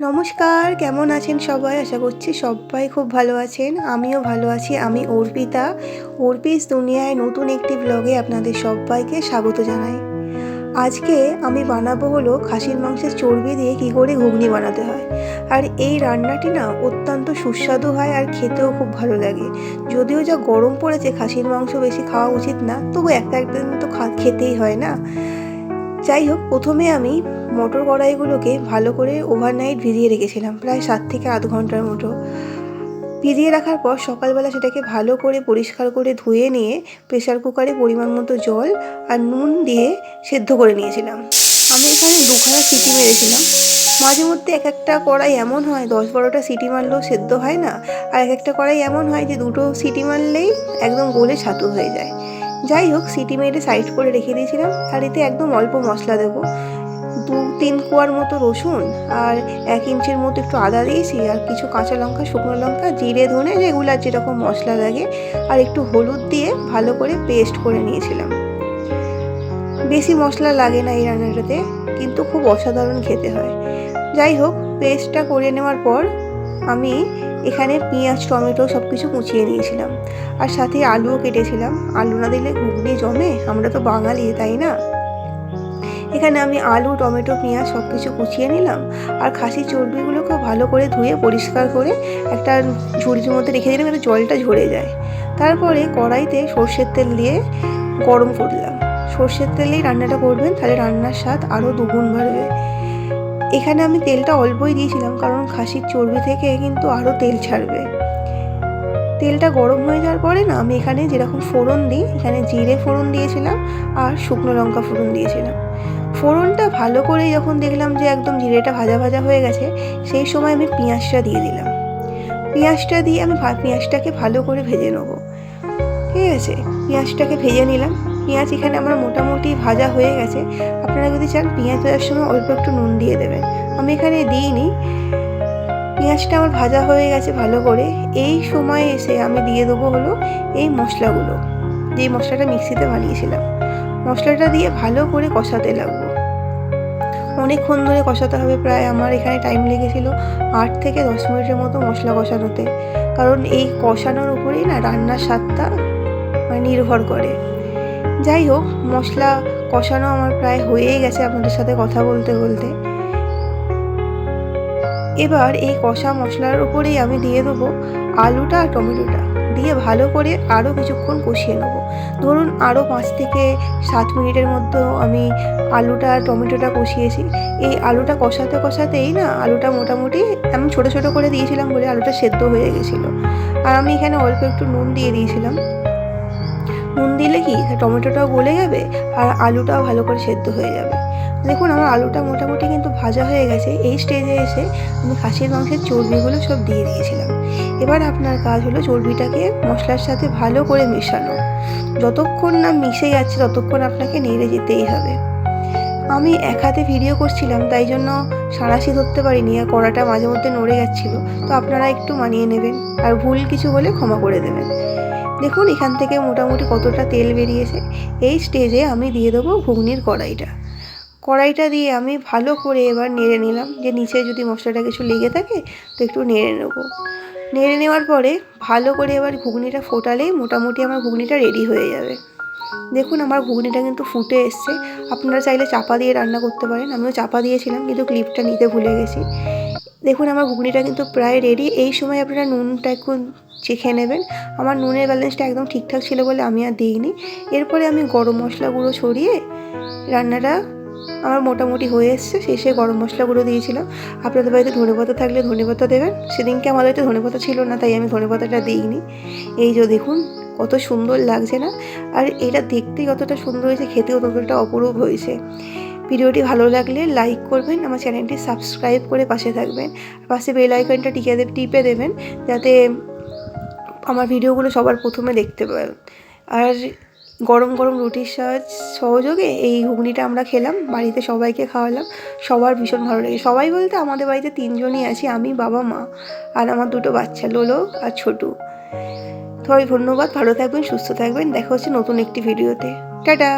নমস্কার, কেমন আছেন সবাই? আশা করছি সবাই খুব ভালো আছেন। আমিও ভালো আছি, আমি অর্পিতা। অর্পিস দুনিয়ায় নতুন একটি ব্লগে আপনাদের সবাইকে স্বাগত জানাই। আজকে আমি বানাবো হলো খাসির মাংসের চর্বি দিয়ে কী করে ঘুগনি বানাতে হয়। আর এই রান্নাটি না অত্যন্ত সুস্বাদু হয় আর খেতেও খুব ভালো লাগে। যদিও যা গরম পড়েছে, খাসির মাংস বেশি খাওয়া উচিত না, তবু একটা একদিন তো খেতেই হয় না। যাই হোক, প্রথমে আমি মটর কড়াইগুলোকে ভালো করে ওভারনাইট ভিজিয়ে রেখেছিলাম, প্রায় সাত থেকে আধ ঘণ্টার মতো। ভিজিয়ে রাখার পর সকালবেলা সেটাকে ভালো করে পরিষ্কার করে ধুয়ে নিয়ে প্রেশার কুকারে পরিমাণ মতো জল আর নুন দিয়ে সেদ্ধ করে নিয়েছিলাম। আমি এখানে দুখানা সিটি মেরেছিলাম। মাঝে মধ্যে এক একটা কড়াই এমন হয়, দশ বারোটা সিটি মারলেও সেদ্ধ হয় না, আর এক একটা কড়াই এমন হয় যে দুটো সিটি মারলেই একদম গোলে ছাতু হয়ে যায়। যাই হোক সিটি মেরে সাইড করে রেখে দিয়েছিলাম। আর এতে একদম অল্প মশলা দেবো। দু তিন কোয়ার মতো রসুন আর এক ইঞ্চির মতো একটু আদা দিয়েছি আর কিছু কাঁচা লঙ্কা, শুকনো লঙ্কা, জিরে, ধনে রেগুলার যেরকম মশলা লাগে, আর একটু হলুদ দিয়ে ভালো করে পেস্ট করে নিয়েছিলাম। বেশি মশলা লাগে না এই রান্নাটাতে, কিন্তু খুব অসাধারণ খেতে হয়। যাই হোক পেস্টটা করে নেওয়ার পর আমি এখানে পেঁয়াজ, টমেটো সব কিছু কুচিয়ে নিয়েছিলাম। আর সাথে আলুও কেটেছিলাম। আলু না দিলে ঘুগনি জমে? আমরা তো বাঙালি, তাই না? এখানে আমি আলু, টমেটো, পেঁয়াজ সব কিছু কুচিয়ে নিলাম। আর খাসির চর্বিগুলোকে ভালো করে ধুয়ে, পরিষ্কার করে একটা ঝুড়ির মধ্যে রেখে দিলাম যাতে জলটা ঝরে যায়। তারপরে কড়াইতে সর্ষের তেল দিয়ে গরম করলাম সর্ষের তেলেই রান্নাটা করবেন, তাহলে রান্নার স্বাদ আরও দুগুণ বাড়বে। এখানে আমি তেলটা অল্পই দিয়েছিলাম, কারণ খাসির চর্বি থেকে কিন্তু আরও তেল ছাড়বে। তেলটা গরম হয়ে যাওয়ার পরে না, আমি এখানে যেরকম ফোড়ন দিই, এখানে জিরে ফোড়ন দিয়েছিলাম আর শুকনো লঙ্কা ফোড়ন দিয়েছিলাম। ফোড়নটা ভালো করে যখন দেখলাম যে একদম জিরেটা ভাজা ভাজা হয়ে গেছে, সেই সময় আমি পেঁয়াজটা দিয়ে দিলাম। পেঁয়াজটা দিয়ে আমি পেঁয়াজটাকে ভালো করে ভেজে নেব। ঠিক আছে? পেঁয়াজটাকে ভেজে নিলাম। পেঁয়াজ এখানে আমার মোটামুটি ভাজা হয়ে গেছে। আপনারা যদি চান পেঁয়াজ ভাজার সময় অল্প একটু নুন দিয়ে দেবেন। আমি এখানে দিইনি। পেঁয়াজটা আমার ভাজা হয়ে গেছে ভালো করে। এই সময় এসে আমি দিয়ে দেবো হলো এই মশলাগুলো। যে মশলাটা মিক্সিতে বানিয়েছিলাম। মশলাটা দিয়ে ভালো করে কষাতে লাগবো। অনেকক্ষণ ধরে কষাতে হবে, প্রায় আমার এখানে টাইম লেগেছিল আট থেকে দশ মিনিটের মতো মশলা কষানোতে। কারণ এই কষানোর উপরেই না রান্নার স্বাদটা মানে নির্ভর করে। যাই হোক, মশলা কষানো আমার প্রায় হয়েই গেছে আপনাদের সাথে কথা বলতে বলতে। এবার এই কষা মশলার উপরেই আমি দিয়ে দেবো আলুটা আর টমেটোটা। দিয়ে ভালো করে আরও কিছুক্ষণ কষিয়ে নেব। ধরুন আরও পাঁচ থেকে সাত মিনিটের মধ্যে আমি আলুটা আর টমেটোটা কষিয়েছি। এই আলুটা কষাতে কষাতেই না, আলুটা মোটামুটি আমি ছোটো ছোটো করে দিয়েছিলাম বলে আলুটা সেদ্ধ হয়ে গেছিল। আর আমি এখানে অল্প একটু নুন দিয়ে দিয়েছিলাম। নুন দিলে কি টমেটোটাও গলে যাবে আর আলুটাও ভালো করে সেদ্ধ হয়ে যাবে? দেখুন, আমার আলুটা মোটামুটি কিন্তু ভাজা হয়ে গেছে। এই স্টেজে এসে আমি খাসির মাংসের চর্বিগুলো সব দিয়ে দিয়েছিলাম। এবার আপনার কাজ হলো চর্বিটাকে মশলার সাথে ভালো করে মেশানো। যতক্ষণ না মিশে যাচ্ছে, ততক্ষণ আপনাকে নেড়ে যেতেই হবে। আমি এক হাতে ভিডিও করছিলাম, তাই জন্য সাঁড়াশি ধরতে পারিনি আর কড়াটা মাঝে মধ্যে নড়ে যাচ্ছিল। তো আপনারা একটু মানিয়ে নেবেন আর ভুল কিছু হলে ক্ষমা করে দেবেন। দেখুন, এখান থেকে মোটামুটি কতটা তেল বেরিয়েছে। এই স্টেজে আমি দিয়ে দেবো ঘুগনির কড়াইটা। কড়াইটা দিয়ে আমি ভালো করে এবার নেড়ে নিলাম। যে নিচে যদি মশলাটা কিছু লেগে থাকে, তো একটু নেড়ে নেব। নেড়ে নেওয়ার পরে ভালো করে এবার ঘুগনিটা ফোটালেই মোটামুটি আমার ঘুগনিটা রেডি হয়ে যাবে। দেখুন, আমার ঘুগনিটা কিন্তু ফুটে এসছে। আপনারা চাইলে চাপা দিয়ে রান্না করতে পারেন। আমিও চাপা দিয়েছিলাম, কিন্তু ক্লিপটা নিতে ভুলে গেছি। দেখুন, আমার ঘুগনিটা কিন্তু প্রায় রেডি এই সময় আপনারা নুনটা একটু চেখে নেবেন। আমার নুনের ব্যালেন্সটা একদম ঠিকঠাক ছিল বলে আমি আর দিইনি। এরপরে আমি গরম মশলা গুঁড়ো ছড়িয়ে রান্নাটা আমার মোটামুটি হয়ে এসছে। শেষে গরম মশলা গুঁড়ো দিয়েছিলাম। আপনাদের বাড়িতে ধনে পাতা থাকলে ধনে পাতা দেবেন। সেদিনকে আমাদের বাড়িতে ধনে পাতা ছিল না, তাই আমি ধনে পাতাটা দিইনি। এই যে দেখুন, কত সুন্দর লাগছে না? আর এটা দেখতেই কতটা সুন্দর হয়েছে, খেতেও ততটা অপরূপ হয়েছে। ভিডিওটি ভালো লাগলে লাইক করবেন, আমার চ্যানেলটি সাবস্ক্রাইব করে পাশে থাকবেন। পাশে বেল আইকনটা টিকে টিপে দেবেন, যাতে আমার ভিডিওগুলো সবার প্রথমে দেখতে পাবেন আর গরম গরম রুটির সাজ সহযোগে এই ঘুগনিটা আমরা খেলাম, বাড়িতে সবাইকে খাওয়ালাম, সবার ভীষণ ভালো লাগে সবাই বলতে আমাদের বাড়িতে তিনজনই আছি, আমি, বাবা, মা, আর আমার দুটো বাচ্চা, লোলো আর ছোটু। সবাই ধন্যবাদ, ভালো থাকবেন, সুস্থ থাকবেন, দেখা হচ্ছে নতুন একটি ভিডিওতে। টাটা!